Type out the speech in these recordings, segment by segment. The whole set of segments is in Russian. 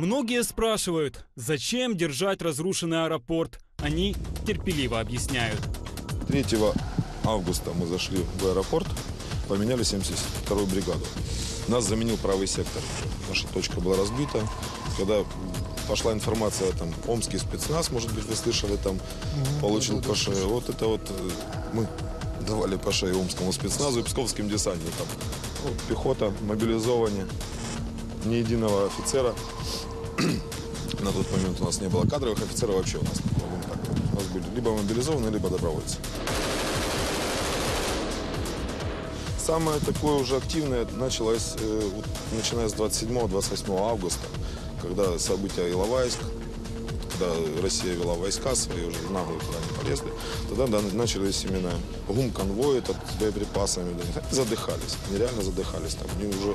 Многие спрашивают, зачем держать разрушенный аэропорт. Они терпеливо объясняют. 3 августа мы зашли в аэропорт, поменяли 72-ю бригаду. Нас заменил правый сектор. Наша точка была разбита. Когда пошла информация, там, омский спецназ, может быть, вы слышали, там, получил по шее. Вот это вот э, мы давали по шее омскому спецназу и псковским десантникам. Пехота, мобилизование, ни единого офицера. На тот момент у нас не было кадровых офицеров вообще у нас. Будем так. У нас были либо мобилизованные, либо добровольцы. Самое такое уже активное началось, э, вот, начиная с 27-28 августа, когда события Иловайск, когда Россия вела войска свои, уже нагло туда не полезли, тогда да, начались именно гум-конвои с боеприпасами, да, задыхались, нереально задыхались. Там, они уже,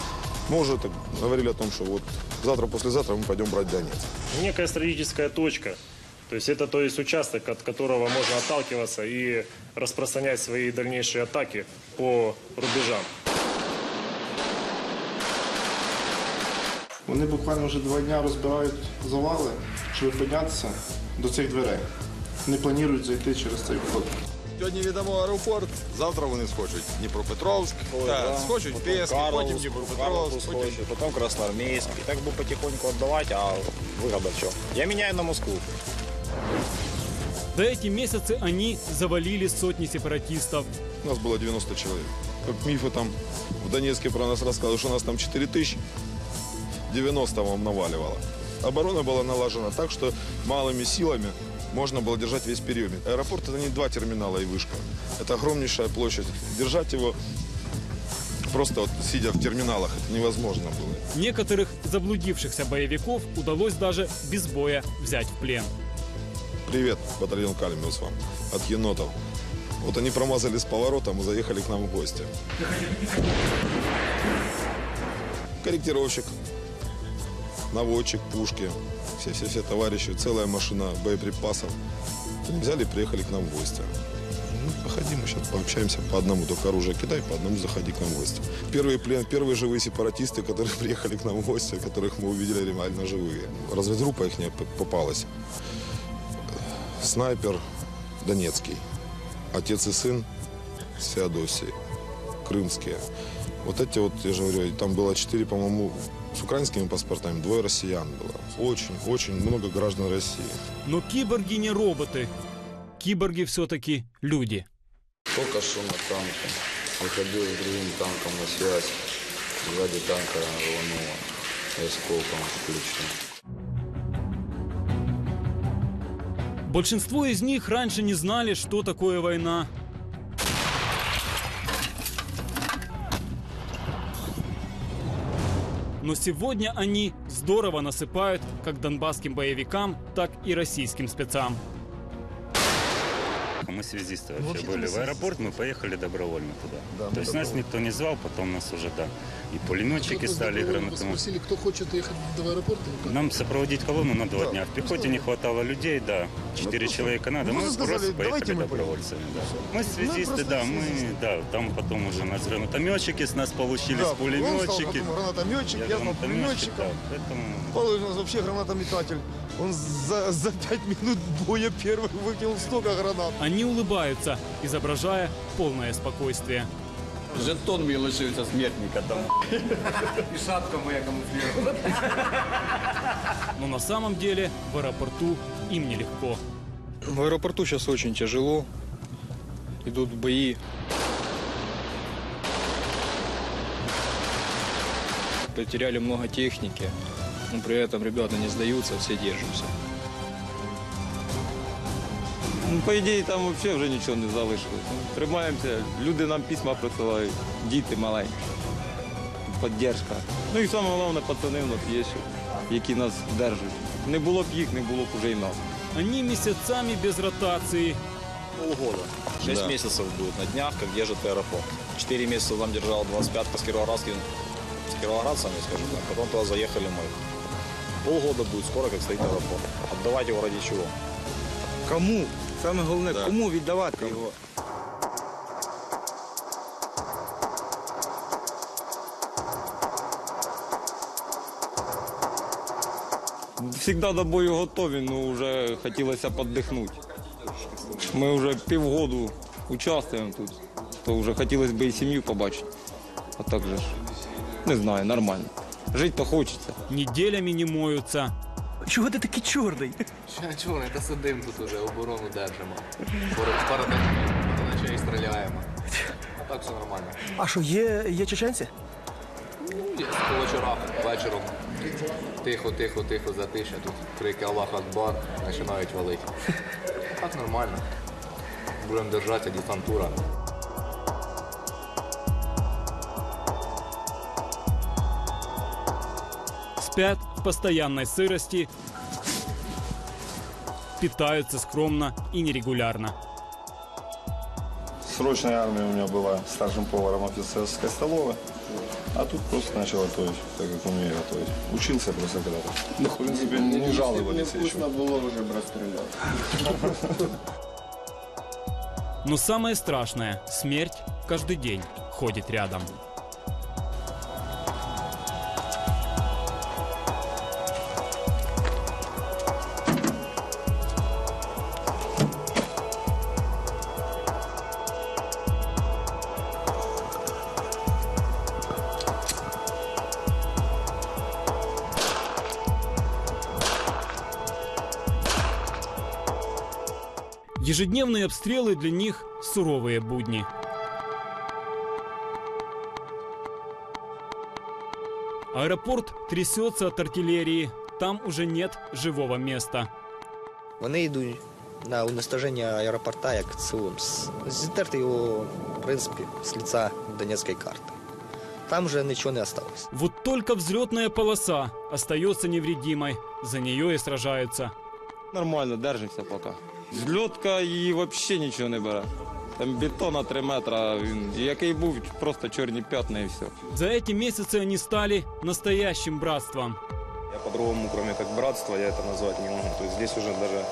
мы уже так говорили о том, что вот завтра-послезавтра мы пойдем брать Донецк. некая стратегическая точка. То есть это то есть участок, от которого можно отталкиваться и распространять свои дальнейшие атаки по рубежам. Вони буквально вже два дні розбирають завали, щоб піднятися до цих дверей. Не планують зайти через цей вход. Сьогодні віддамо аеропорт, завтра вони схочуть Дніпропетровськ, да. схочуть Потом Пєск, Карловск, потім Дніпропетровськ, Карловск потім... хочет, потом Красноармейск. И так бы потихоньку отдавать, а выгода что? Я меняю на Москву. За эти месяцы они завалили сотни сепаратистов. У нас было 90 человек. Как мифы там в Донецке про нас рассказывают, что у нас там 4 тысячи, 90 вам наваливало. Оборона была налажена так, что малыми силами можно было держать весь периметр. Аэропорт это не два терминала и вышка. Это огромнейшая площадь. Держать его просто вот сидя в терминалах это невозможно было. Некоторых заблудившихся боевиков удалось даже без боя взять в плен. Привет, батальон Кальмиус вам от енотов. Вот они промазали с поворотом и заехали к нам в гости. Корректировщик, наводчик, пушки, все-все-все товарищи, целая машина боеприпасов. Они взяли и приехали к нам в гости. Ну, заходи, мы сейчас пообщаемся по одному, только оружие кидай, по одному заходи к нам в гости. Первые, плен, первые живые сепаратисты, которые приехали к нам в гости, которых мы увидели реально живые. Разведгруппа их не попалась. Снайпер Донецкий. Отец и сын с Феодосией. Крымские. Вот эти вот, я же говорю, там было четыре, по-моему, с украинскими паспортами, двое россиян было. Очень, очень много граждан России. Но киборги не роботы. Киборги все-таки люди. Только что на танке. Выходил с другим танком на связь. Сзади танка рвануло. И осколком в плечо. Большинство из них раньше не знали, что такое война. Но сегодня они здорово насыпают как донбасским боевикам, так и российским спецам. Мы связисты вообще были. В аэропорт мы поехали добровольно туда. То есть нас никто не звал, потом нас уже, да. И пулеметчики стали, и Вы гранатометчики. спросили, кто хочет ехать до аэропорта? или как? Нам сопроводить колонну на два дня. В пехоте не хватало людей, да. Четыре человека надо. Мы просто поехали добровольцами, да. Мы связисты, да, мы, да, там потом уже нас гранатометчики с нас получились, пулеметчики. гранатометчик, я, да. Поэтому Павел у нас вообще гранатометатель. Он за, за пять минут боя первый выкинул столько гранат. Они улыбаются, изображая полное спокойствие. Жетон мій лишився смертника там. І шапка моя камуфлірована. Но на самом деле в аэропорту им нелегко. В аэропорту сейчас очень тяжело. Идут бои. Потеряли много техники. Но при этом ребята не сдаются, все держимся. Ну, по ідеї, там взагалі вже нічого не залишилось. Ну, Тримаємося, люди нам письма присилають, діти маленькі. Поддержка. Ну і саме головне, пацани в нас є, що- які нас держать. Не було б їх, не було б уже і нас. Они месяцами без ротации. Полгода. Шесть Да. месяцев будет на днях, как держит аэропорт. Четыре месяца там держал 25 с Кировоградским, с кировоградцами, скажем так. Потом туда заехали мы. Полгода будет скоро, как стоит аэропорт. Отдавать его ради чего? Кому? Саме головне, кому віддавати його? завжди до бою готові, ну вже хотілося піддихнути. Ми вже півгоду участвуємо тут, то вже хотілося б і сім'ю побачити. А так же ж, не знаю, нормально. Жити то хочеться. Неделями не моются. Чого ти такий чорний? Чого не та сидим тут уже, оборону держимо. Пару ночей стріляємо. А так все нормально. А що, є, є чеченці? Ну, є по вечорах, вечором. Тихо, тихо, тихо, затиша. Тут крики Аллах Акбар, починають валити. Так нормально. Будемо держатися, десантура. Спят постоянной сырости, питаются скромно и нерегулярно. Срочная армия у меня была старшим поваром офицерской столовой. А тут просто начал готовить, так как умею готовить. Учился просто когда-то. Ну, в принципе, не жаловались еще. було вже б розстріляти. Но самое страшное – смерть каждый день ходит рядом. Ежедневные обстрелы для них – суровые будни. Аэропорт трясется от артиллерии. Там уже нет живого места. Вони йдуть на уничтоження аеропорта як цілим. З- Зітерти його, в принципі, з лица Донецької карти. Там вже нічого не осталось. Вот только взлетная полоса остается невредимой. За нее и сражаются. Нормально, держимося поки. Зльотка і взагалі нічого не бере. Там бетон на 3 метра, він який був, просто чорні п'ятна і все. За эти месяцы они стали настоящим братством. Я по-другому, кроме как братства, я это назвать не могу. То есть здесь уже даже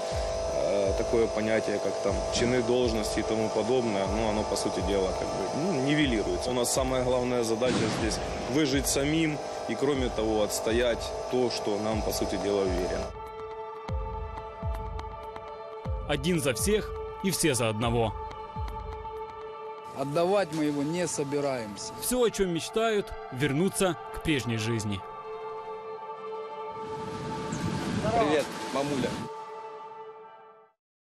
э, такое понятие, как там чины, должности и тому подобное, ну, оно, по сути дела, как бы, ну, нивелируется. У нас самая главная задача здесь выжить самим и, кроме того, отстоять то, что нам, по сути дела, уверено. Один за всех и все за одного. Отдавать мы его не собираемся. Все, о чем мечтают, вернуться к прежней жизни. Привіт, мамуля.